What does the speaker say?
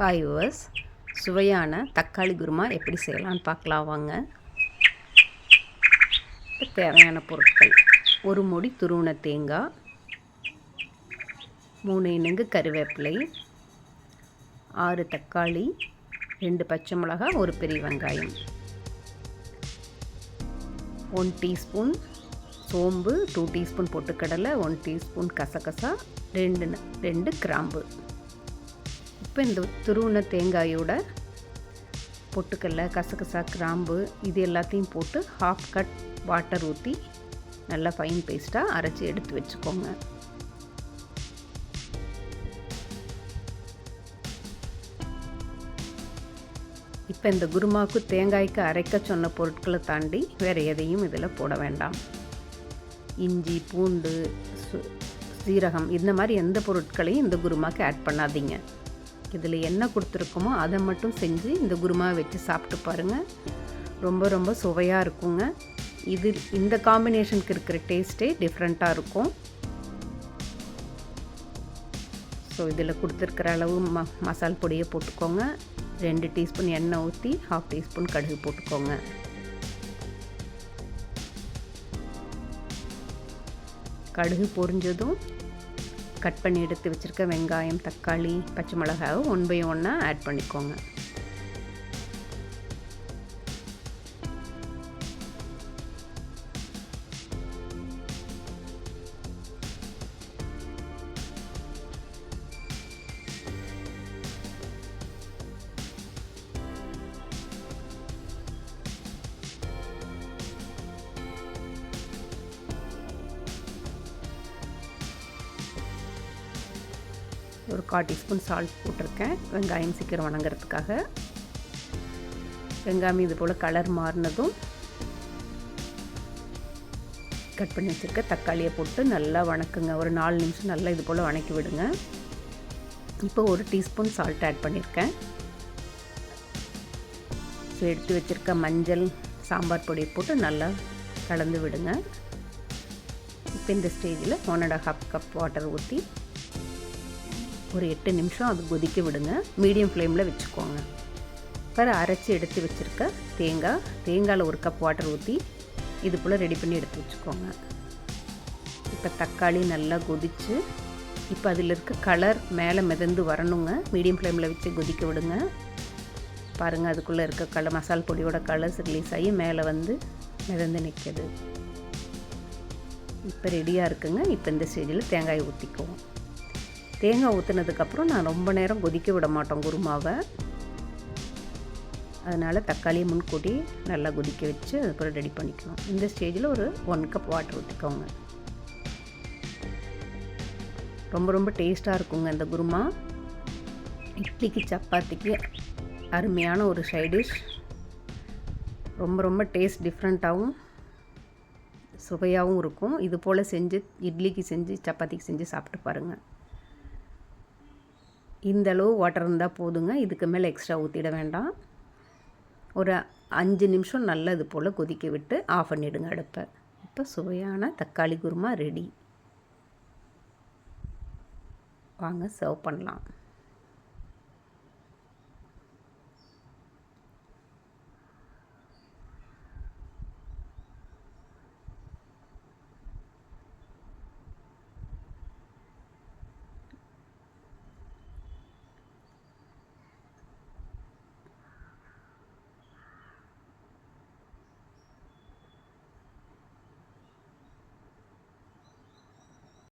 Hi verse சுவையான தக்காளி குருமா எப்படி செய்யலான்னு பார்க்கலாம் வாங்க. இப்போ தேவையான பொருட்கள். ஒரு முடி துருவன தேங்காய். மூணு இனங்கு கருவேப்பிலை. ஆறு தக்காளி. ரெண்டு பச்சை மிளகாய் ஒரு பெரிய வெங்காயம். ஒன் டீஸ்பூன் சோம்பு டூ டீஸ்பூன் பொட்டுக்கடலை ஒன் டீஸ்பூன் கசகசா ரெண்டு ரெண்டு கிராம்பு. இப்போ இந்த துருவின தேங்காயோட பொட்டுக்கடலை கசகசா கிராம்பு இது எல்லாத்தையும் போட்டு ஹாஃப் கட் வாட்டர் ஊற்றி நல்லா ஃபைன் பேஸ்ட்டாக அரைச்சி எடுத்து வச்சுக்கோங்க. இப்போ இந்த குருமாவுக்கு தேங்காய்க்கு அரைக்க சொன்ன பொருட்களை தாண்டி வேறு எதையும் இதில் போட வேண்டாம். இஞ்சி பூண்டு சீரகம் இந்த மாதிரி எந்த பொருட்களையும் இந்த குருமாவுக்கு ஆட் பண்ணாதீங்க. இதில் என்ன கொடுத்துருக்கோமோ அதை மட்டும் செஞ்சு இந்த குருமாவை வச்சு சாப்பிட்டு பாருங்கள் ரொம்ப ரொம்ப சுவையாக இருக்குங்க. இது இந்த காம்பினேஷனுக்கு இருக்கிற டேஸ்ட்டே டிஃப்ரெண்ட்டாக இருக்கும். ஸோ இதில் கொடுத்துருக்கிற அளவு ம மசால் பொடியை போட்டுக்கோங்க. ரெண்டு டீஸ்பூன் எண்ணெய் ஊற்றி ஹாஃப் டீஸ்பூன் கடுகு போட்டுக்கோங்க. கடுகு பொரிஞ்சதும் கட் பண்ணி எடுத்து வச்சுருக்க வெங்காயம் தக்காளி பச்சை மிளகாவும் ஒன் பை ஒன்னாக ஆட் பண்ணிக்கோங்க. ஒரு கால் டீஸ்பூன் சால்ட் போட்டிருக்கேன். வெங்காயம் சீக்கிரம் வணங்குறதுக்காக. வெங்காயம் இது போல் கலர் மாறினதும் கட் பண்ணி வச்சுருக்க. தக்காளியை போட்டு நல்லா வணக்குங்க. ஒரு நாலு நிமிஷம் நல்லா இது போல் வணக்கி விடுங்க. இப்போ ஒரு டீஸ்பூன் சால்ட் ஆட் பண்ணியிருக்கேன் ஸோ எடுத்து வச்சுருக்க மஞ்சள் சாம்பார் பொடியை போட்டு நல்லா கலந்து விடுங்க. இப்போ இந்த ஸ்டேஜில் one and half cup water ஊற்றி ஒரு எட்டு நிமிஷம் அது கொதிக்க விடுங்க. மீடியம் ஃப்ளேமில் வச்சுக்கோங்க. அப்புறம் அரைச்சி எடுத்து வச்சுருக்க தேங்காய் தேங்காயில் ஒரு கப் வாட்டர் ஊற்றி இது போல் ரெடி பண்ணி எடுத்து வச்சுக்கோங்க. இப்போ தக்காளி நல்லா கொதித்து இப்போ அதில் இருக்க கலர் மேலே மிதந்து வரணுங்க. மீடியம் ஃப்ளேமில் வச்சு கொதிக்க விடுங்க. பாருங்கள் அதுக்குள்ளே இருக்க கலர் மசால் பொடியோட கலர்ஸ் ரிலீஸ் ஆகி மேலே வந்து மிதந்து நிற்கிது இப்போ ரெடியாக இருக்குங்க. இப்போ இந்த ஸ்டேஜில் தேங்காயை ஊற்றிக்குவோம் தேங்காய் ஊற்றுனதுக்கப்புறம் நான் ரொம்ப நேரம் கொதிக்க விட மாட்டோம் குருமாவை. அதனால் தக்காளியை முன்கூட்டி நல்லா கொதிக்க வச்சு அதுக்கப்புறம் ரெடி பண்ணிக்கணும் இந்த ஸ்டேஜில் ஒரு ஒன் கப் வாட்டர் ஊற்றிக்கோங்க ரொம்ப ரொம்ப டேஸ்ட்டாக இருக்குங்க இந்த குருமா. இட்லிக்கு சப்பாத்திக்கு அருமையான ஒரு சைடிஷ் ரொம்ப ரொம்ப டேஸ்ட் டிஃப்ரெண்ட்டாகவும் சுவையாகவும் இருக்கும். இது போல் செஞ்சு இட்லிக்கு செஞ்சு சப்பாத்திக்கு செஞ்சு சாப்பிட்டு பாருங்கள் இந்த அளவு வாட்டர் இருந்தால் போதுங்க. இதுக்கு மேலே எக்ஸ்ட்ரா ஊற்றிட வேண்டாம். ஒரு அஞ்சு நிமிஷம் நல்லது போல் கொதிக்க விட்டு ஆஃப் பண்ணிவிடுங்க அடுப்பை. இப்போ சுவையான தக்காளி குருமா ரெடி வாங்க சர்வ் பண்ணலாம்.